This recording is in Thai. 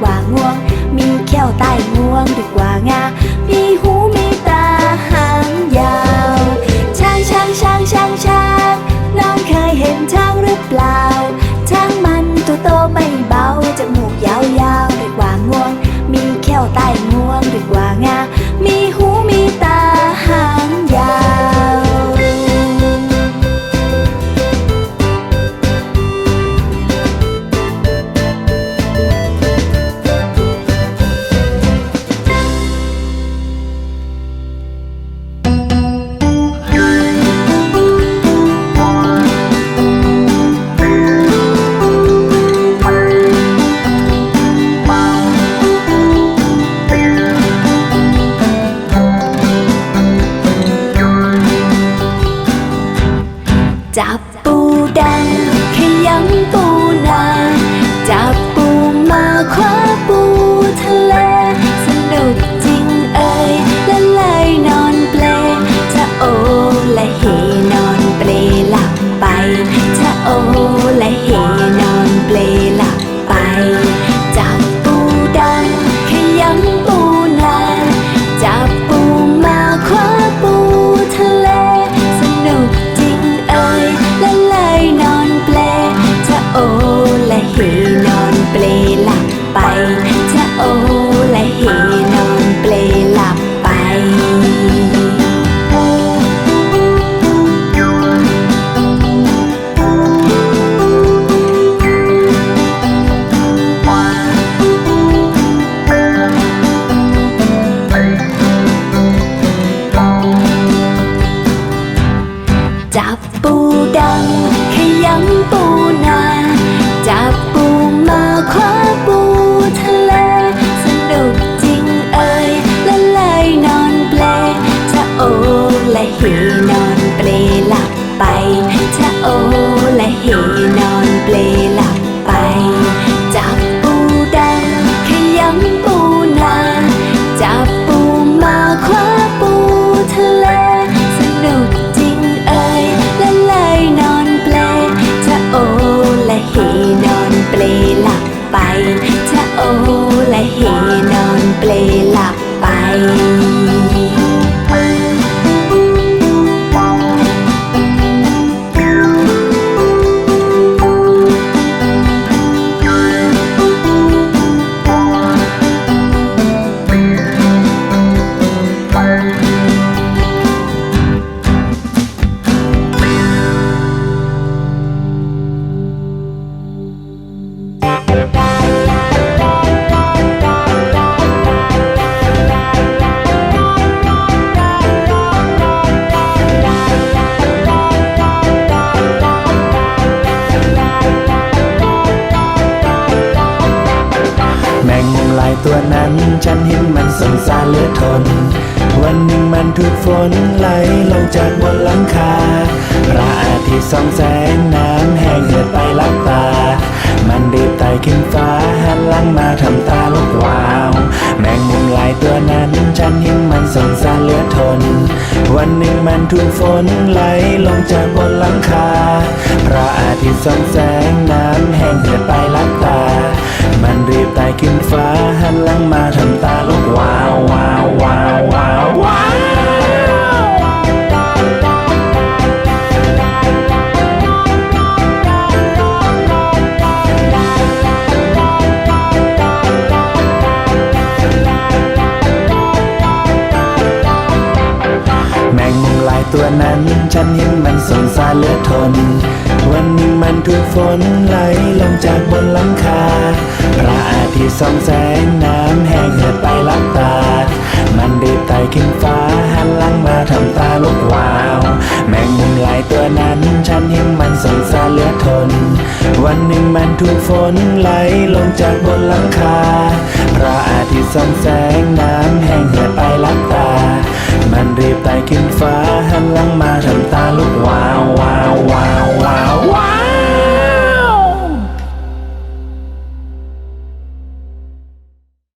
กว่าง่วง มีแข้วใต้ง่วงดีกว่างา จับปูดังขยำปูนาจับปูมาคว้าปูทะเลสนุกจริงเอ่ยละลายนอนเปลจะโอละเฮนอนเปลหลับไปจะโอ ปูดำขยำปูนา ถูกฝนไหลลงจากบนหลังคา พระอาทิตย์ส่องแสงน้ำแห้งเหือดไปลับตา มันรีบไต่ขึ้นฟ้าหันหลังมาทำตาลุกวาว แมงมุมลายตัวนั้นฉันเห็นมันสงสารเหลือทน วันหนึ่งมันถูกฝนไหลลงจากบนหลังคา พระอาทิตย์ส่องแสงน้ำ ตัวนั้น ฉันเห็นมันสงสารเหลือทน วันหนึ่งมันถูกฝนไหลลงจากบนหลังคา พระอาทิตย์ส่องแสงน้ำแห้งเหือดไปลับตา มันรีบไต่ขึ้นฟ้าหันหลังมาทำตาลุกวาว แมงมุมลายตัวนั้น ฉันเห็นมันสงสารเหลือทน วันหนึ่งมันถูกฝนไหลลงจากบนหลังคา พระอาทิตย์ส่องแสงน้ำแห้งเหือดไปลับตา มันรีบไต่ขึ้นฟ้าหันหลังมาทำตาลุกวาววา